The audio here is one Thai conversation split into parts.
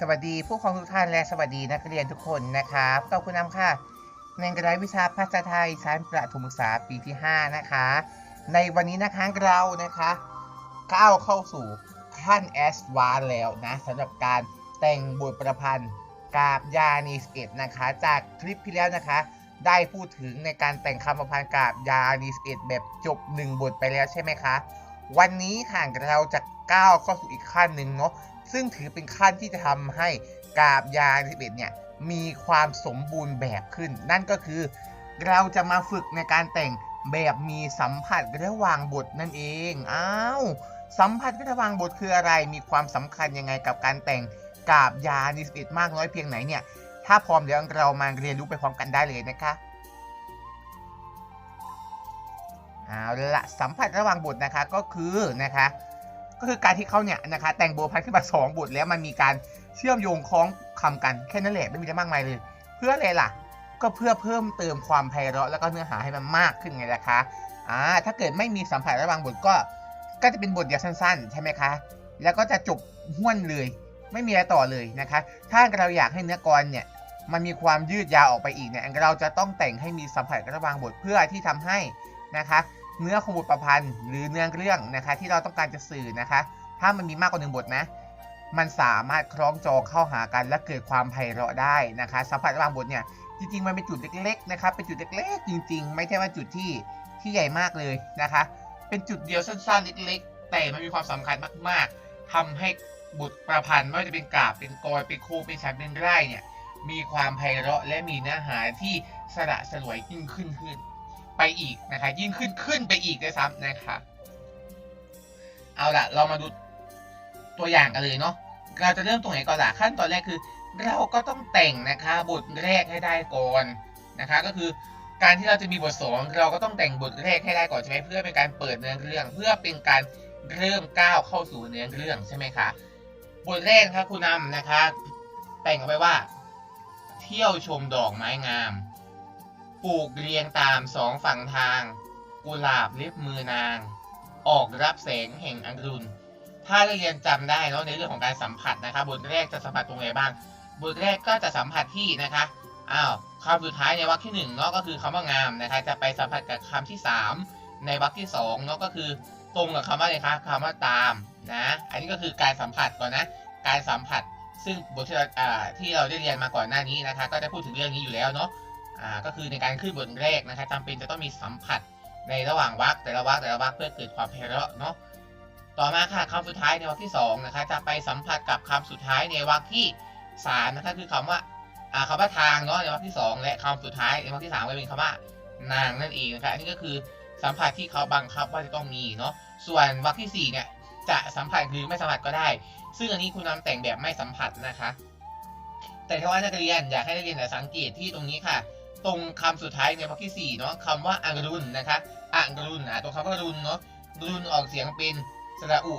สวัสดีผู้ครองทุกท่านและสวัสดีนักเรียนทุกคนนะครับขอบคุณนำค่ะในกระดาษวิชาภาษาไทยชั้นประถมศึกษาปีที่ 5 นะคะ ในวันนี้นะคะเรานะคะก้าวเข้าสู่ขั้นแอสวานแล้วนะสำหรับการแต่งบทประพันธ์กาบยานีสเอ็ดนะคะ จากคลิปที่แล้วนะคะ ได้พูดถึงในการแต่งคำประพันธ์กาบยานีสเอ็ดแบบจบ 1 บทไปแล้วใช่ไหมคะ วันนี้ค่ะเราจะก้าวเข้าสู่อีกขั้นหนึ่งเนาะ ซึ่งถือเป็นขั้นที่จะทำให้กาบยา11เนี่ยมีความสมบูรณ์แบบขึ้น นั่นก็คือ เราจะมาฝึกในการแต่งแบบมีสัมผัสระหว่างบทนั่นเองอ้าวสัมผัสระหว่างบทคืออะไร มีความสำคัญยังไงกับการแต่งกาบยา11มากน้อยเพียงไหนเนี่ย ถ้าพร้อมเดี๋ยวเรามาเรียนรู้ไปพร้อมกันได้เลยนะคะเอาละสัมผัสระหว่างบทนะคะก็คือนะคะ ก็คือการที่เขาเนี่ยนะคะแต่งโบพันขึ้นมาสองบทแล้วมันมีการเชื่อมโยงคล้องคำกันแค่นั้นแหละไม่มีอะไรมากมายเลย เพื่ออะไรล่ะ ก็เพื่อเพิ่มเติมความไพเราะแล้วก็เนื้อหาให้มันมากขึ้นไงล่ะคะอ่าถ้าเกิดไม่มีสัมผัสระหว่างบทก็ ก็จะเป็นบทเดียวสั้น ๆ ใช่ไหมคะ แล้วก็จะจบห้วนเลย ไม่มีอะไรต่อเลยนะคะ ถ้าเราอยากให้เนื้อกรเนี่ยมันมีความยืดยาวออกไปอีกเนี่ยเราจะต้องแต่งให้มีสัมผัสระหว่างบทเพื่อที่ทำให้นะคะ เนื้อของบทประพันธ์ หรือเนื้อเรื่องนะคะ ที่เราต้องการจะสื่อนะคะ ถ้ามันมีมากกว่าหนึ่งบทนะ มันสามารถคล้องจองเข้าหากันและเกิดความไพเราะได้นะคะสัมผัสระหว่างบทเนี่ยจริงๆมันเป็นจุดเล็กๆนะครับเป็นจุดเล็กๆจริง ๆ ไม่ใช่ว่าจุดที่ที่ใหญ่มากเลยนะคะ เป็นจุดเดียวสั้นๆเล็กๆแต่มันมีความสำคัญมากๆทำให้บทประพันธ์ไม่ว่าจะเป็นกาบเป็นกรเป็นโคเป็นฉันเป็นไร่เนี่ยมีความไพเราะและมีเนื้อหาที่สระสลวยยิ่งขึ้นขึ้น ไปอีกนะคะ ยิ่งขึ้นขึ้นไปอีกด้วยซ้ำนะคะ เอาล่ะ เรามาดูตัวอย่างกันเลยเนาะเราจะเริ่มตรงไหนก่อนล่ะขั้นตอนแรกคือ เราก็ต้องแต่งนะคะ บทแรกให้ได้ก่อนนะคะ ก็คือการที่เราจะมีบทสองเราก็ต้องแต่งบทแรกให้ได้ก่อนใช่ไหมเพื่อเป็นการเปิดเนื้อเรื่อง เพื่อเป็นการเริ่มก้าวเข้าสู่เนื้อเรื่องใช่ไหมคะบทแรกนะคะคุณนำนะคะ แต่งเอาไว้ว่า เที่ยวชมดอกไม้งาม ปลูกเรียงตามสองฝั่งทาง กุหลาบเล็บมือนาง ออกรับแสงแห่งอรุณ ถ้าเรียนจำได้เนาะในเรื่องของการสัมผัสนะคะบทแรกจะสัมผัสตรงไหนบ้าง บทแรกก็จะสัมผัสที่นะคะอ้าวคำสุดท้ายในวรรคที่หนึ่งเนาะก็คือคำว่างามนะคะจะไปสัมผัสกับคำที่สามในวรรคที่สองเนาะก็คือตรงกับคำว่าอะไรคะคำว่าตามนะอันนี้ก็คือการสัมผัสก่อนนะการสัมผัสซึ่งบทที่เราที่เราได้เรียนมาก่อนหน้านี้นะคะ ก็จะพูดถึงเรื่องนี้อยู่แล้วเนาะ ก็คือในการขึ้นบทแรกนะคะจำเป็นจะต้องมีสัมผัสในระหว่างวรรคแต่ละวรรคแต่ละวรรคเพื่อเกิดความไพเราะเนาะต่อมาค่ะคำสุดท้ายในวรรคที่สองนะคะจะไปสัมผัสกับคำสุดท้ายในวรรคที่สามนะคะคือคำว่าอ่าคำว่าทางเนาะในวรรคที่สองและคำสุดท้ายในวรรคที่สามก็เป็นคำว่านางนั่นเองนะคะอันนี้ก็คือสัมผัสที่เขาบังคับว่าจะต้องมีเนาะส่วนวรรคที่สี่เนี่ยจะสัมผัสหรือไม่สัมผัสก็ได้ ซึ่งอันนี้คุณนำแต่งแบบไม่สัมผัสนะคะ แต่ถ้าว่านักเรียนอยากให้นักเรียนสังเกตที่ตรงนี้ค่ะ ตรงคำสุดท้ายในวรรคที่สี่เนาะคำว่าอรุณนะคะอรุณอะตรงคำว่ารุณเนาะรุณออกเสียงเป็นสระอุ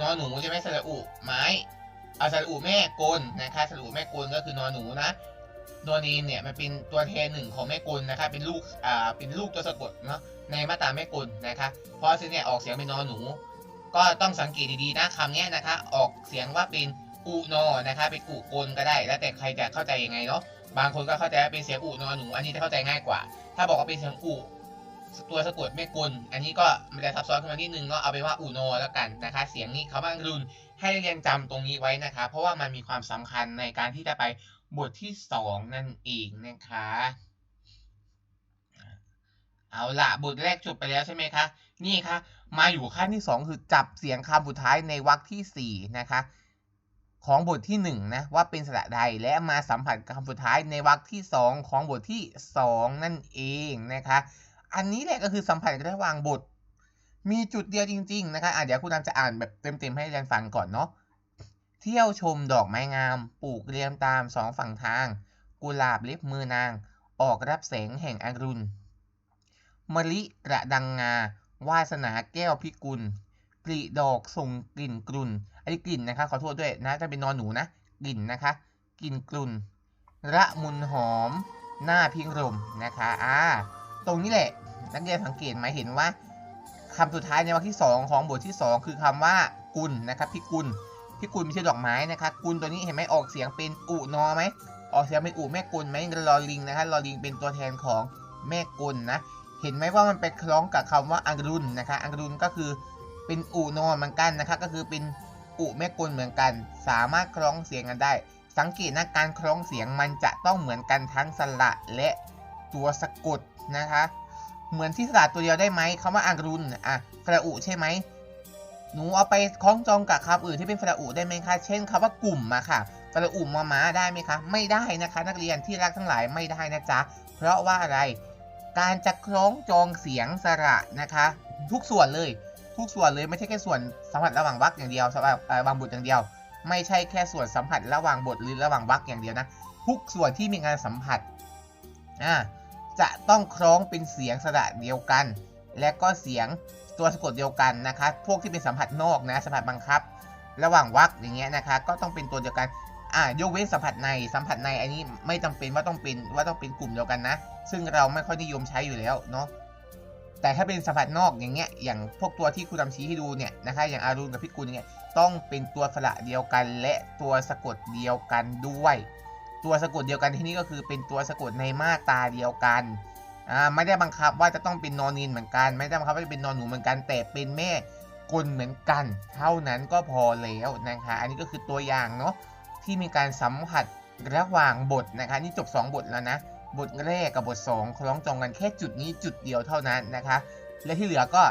นอหนูใช่ไหมสระอุไม้เอาสระอุแม่กลนะคะสระอุแม่กลก็คือนอหนูนะนอนีนเนี่ยมันเป็นตัวแทนหนึ่งของแม่กลนะคะเป็นลูกอ่าเป็นลูกตัวสะกดเนาะในมาตราแม่กลนะคะเพราะฉะนั้นเนี่ยออกเสียงเป็นนอหนู ก็ต้องสังเกตดีๆนะคำนี้นะคะ ออกเสียงว่าเป็นอุนอนะคะเป็นอุกลก็ได้ แล้วแต่ใครจะเข้าใจยังไงเนาะ บางคนก็เข้าใจว่าเป็นเสียงอุนอหนูอันนี้จะเข้าใจง่ายกว่า ถ้าบอกว่าเป็นเสียงอุตัวสะกดไม่กลอันนี้ก็มันจะซับซ้อนขึ้นมานิดนึงเนาะเอาไปว่าอุโนแล้วกันนะคะเสียงนี้เขาบ้างรุนให้เรียนจำตรงนี้ไว้นะคะ เพราะว่ามันมีความสำคัญในการที่จะไปบทที่สองนั่นเองนะคะ เอาละบทแรกจบไปแล้วใช่ไหมคะ นี่ค่ะมาอยู่ขั้นที่ 2 คือจับเสียงคำสุดท้ายในวรรคที่ 4 นะคะ ของบทที่1นะว่าเป็นสระใดและมาสัมผัสกับคำสุดท้ายในวรรคที่ 2 ของบทที่ 2 นั่นเองนะคะ อันนี้แหละก็คือสัมผัสระหว่างบท มีจุดเดียวจริง ๆ นะคะอะเดี๋ยวคุณนำจะอ่านแบบเต็มๆให้เรียนฟังก่อนเนาะเที่ยวชมดอกไม้งาม ปลูกเรียงตามสองฝั่งทาง กุหลาบเล็บมือนาง ออกรับแสงแห่งอรุณมะลิกระดังงา วาสนาแก้วพิกุลกลีดอกส่งกลิ่นกลุ่น อันนี้กลิ่นนะคะ ขอโทษด้วยนะจะเป็นนอนหนูนะกลิ่นนะคะกลิ่นกลุ่น ระมุนหอม หน้าพิงรมนะคะอ่าตรงนี้แหละนักเรียนสังเกตไหมเห็นว่าคำสุดท้ายในวรรคที่ 2 ของบทที่ 2 คือคำว่ากุลนะครับพิกุลที่กุลไม่ใช่ดอกไม้นะคะกุลตัวนี้เห็นไหมออกเสียงเป็นอุนอไหมออกเสียงเป็นอุแม่กุลไหมลอลิงนะคะลอลิงเป็นตัวแทนของแม่กุลนะเห็นไหมว่ามันไปคล้องกับคำว่าอังรุนนะคะอังรุนก็คือเป็นอุนอเหมือนกันนะคะก็คือเป็น อุแม่กุลเหมือนกัน สามารถคล้องเสียงกันได้ สังเกตนะการคล้องเสียงมันจะต้องเหมือนกันทั้งสระและตัวสะกดนะคะ เหมือนที่สระตัวเดียวได้ไหมคำว่าอังรุนอะสระอุใช่ไหมหนูเอาไปคล้องจองกับคำอื่นที่เป็นสระอุได้ไหมคะเช่นคำว่ากลุ่มมาค่ะสระอุมอม้าได้ไหมคะไม่ได้นะคะ นักเรียนที่รักทั้งหลายไม่ได้นะจ๊ะเพราะว่าอะไรการจะคล้องจองเสียงสระนะคะ ทุกส่วนเลย ทุกส่วนเลยไม่ใช่แค่ส่วนสัมผัสระหว่างวรรคอย่างเดียวสำหรับเอ่างบุตรอย่างเดียว ไม่ใช่แค่ส่วนสัมผัสระหว่างบทหรือระหว่างวรรคอย่างเดียวนะทุกส่วนที่มีการสัมผัสอ่าจะต้องคล้องเป็นเสียงสระเดียวกัน และก็เสียงตัวสะกดเดียวกันนะคะพวกที่เป็นสัมผัสนอกนะสัมผัสบังคับ ระหว่างวรรคอย่างเงี้ยนะคะ ก็ต้องเป็นตัวเดียวกันอ่ายกเว้นสัมผัสในสัมผัสในอันนี้ไม่จำเป็นว่าต้องเป็นว่าต้องเป็นกลุ่มเดียวกันนะ ซึ่งเราไม่ค่อยนิยมใช้อยู่แล้วเนาะ แต่ถ้าเป็นสัมผัสนอกอย่างเงี้ยอย่างพวกตัวที่ครูดำชี้ให้ดูเนี่ยนะคะอย่างอารุณกับพิกุลเนี่ยต้องเป็นตัวสระเดียวกัน และตัวสะกดเดียวกันด้วย ตัวสะกดเดียวกันที่นี่ก็คือเป็นตัวสะกดในมาตราเดียวกันอ่าไม่ได้บังคับว่าจะต้องเป็นนอนินเหมือนกัน ไม่ได้บังคับว่าจะเป็นนอนหนูเหมือนกัน แต่เป็นแม่กลเหมือนกัน เท่านั้นก็พอแล้วนะคะอันนี้ก็คือตัวอย่างเนาะที่มีการสัมผัสระหว่างบทนะคะนี่จบ 2 บทแล้วนะ บทแรกกับบท2คล้องจองกันแค่จุดนี้จุดเดียวเท่านั้นนะคะ และที่เหลือก็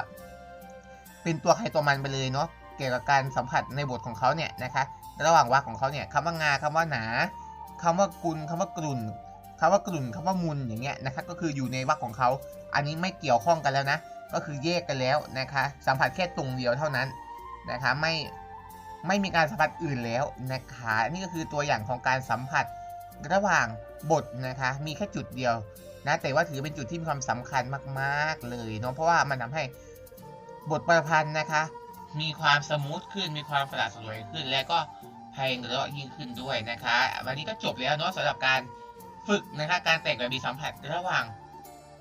เป็นตัวใครตัวมันไปเลยเนาะเกี่ยวกับการสัมผัสในบทของเขาเนี่ยนะคะระหว่างวรรคของเขาเนี่ยคำว่างาคำว่าหนาคำว่ากุลคำว่ากลุ่นคำว่ากลุ่นคำว่ามุนอย่างเงี้ยนะคะก็คืออยู่ในวรรคของเขา อันนี้ไม่เกี่ยวข้องกันแล้วนะ ก็คือแยกกันแล้วนะคะ สัมผัสแค่ตรงเดียวเท่านั้นนะคะไม่ไม่มีการสัมผัสอื่นแล้วนะคะนี่ก็คือตัวอย่างของการสัมผัส ระหว่างบทนะคะ มีแค่จุดเดียวนะแต่ว่าถือเป็นจุดที่มีความสำคัญมากๆเลยเนาะเพราะว่ามันทำให้บทประพันธ์นะคะ มีความสมูทขึ้นมีความสละสลวยขึ้น และก็เพลงเราะยิ่งขึ้นด้วยนะคะ วันนี้ก็จบแล้วเนาะสำหรับการฝึกนะคะ การแต่งแบบมีสัมผัสระหว่าง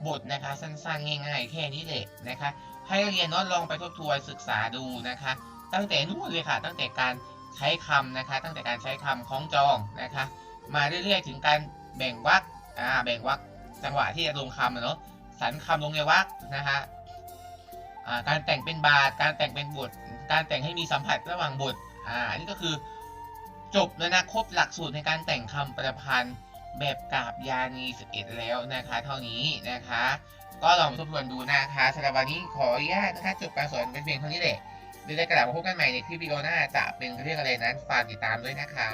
บทนะคะ สั้นๆง่ายๆแค่นี้เลยนะคะ ให้เรียนเนาะลองไปทบทวนศึกษาดูนะคะ ตั้งแต่นู่นเลยค่ะ ตั้งแต่การใช้คำนะคะ ตั้งแต่การใช้คำคล้องจองนะคะ มาเรื่อยๆ ถึงการแบ่งวรรคอ่าแบ่งวรรคจังหวะที่จะลงคำอะเนาะสันคำลงในวรรคนะคะการแต่งเป็นบาท การแต่งเป็นบท การแต่งให้มีสัมผัสระหว่างบทอ่าอันนี้ก็คือจบแล้วนะครบหลักสูตรในการแต่งคำประพันธ์แบบกาบยานี11 แล้วนะคะ เท่านี้นะคะ ก็ลองทบทวนดูนะคะสำหรับวันนี้ขออนุญาตนะคะจบการสอนเป็นเพียงเท่านี้แหละเดี๋ยวในกระดาษมาพบกันใหม่ในคลิปวิดีโอหน้าจะเป็นเรื่องอะไรนั้นฝากติดตามด้วยนะคะ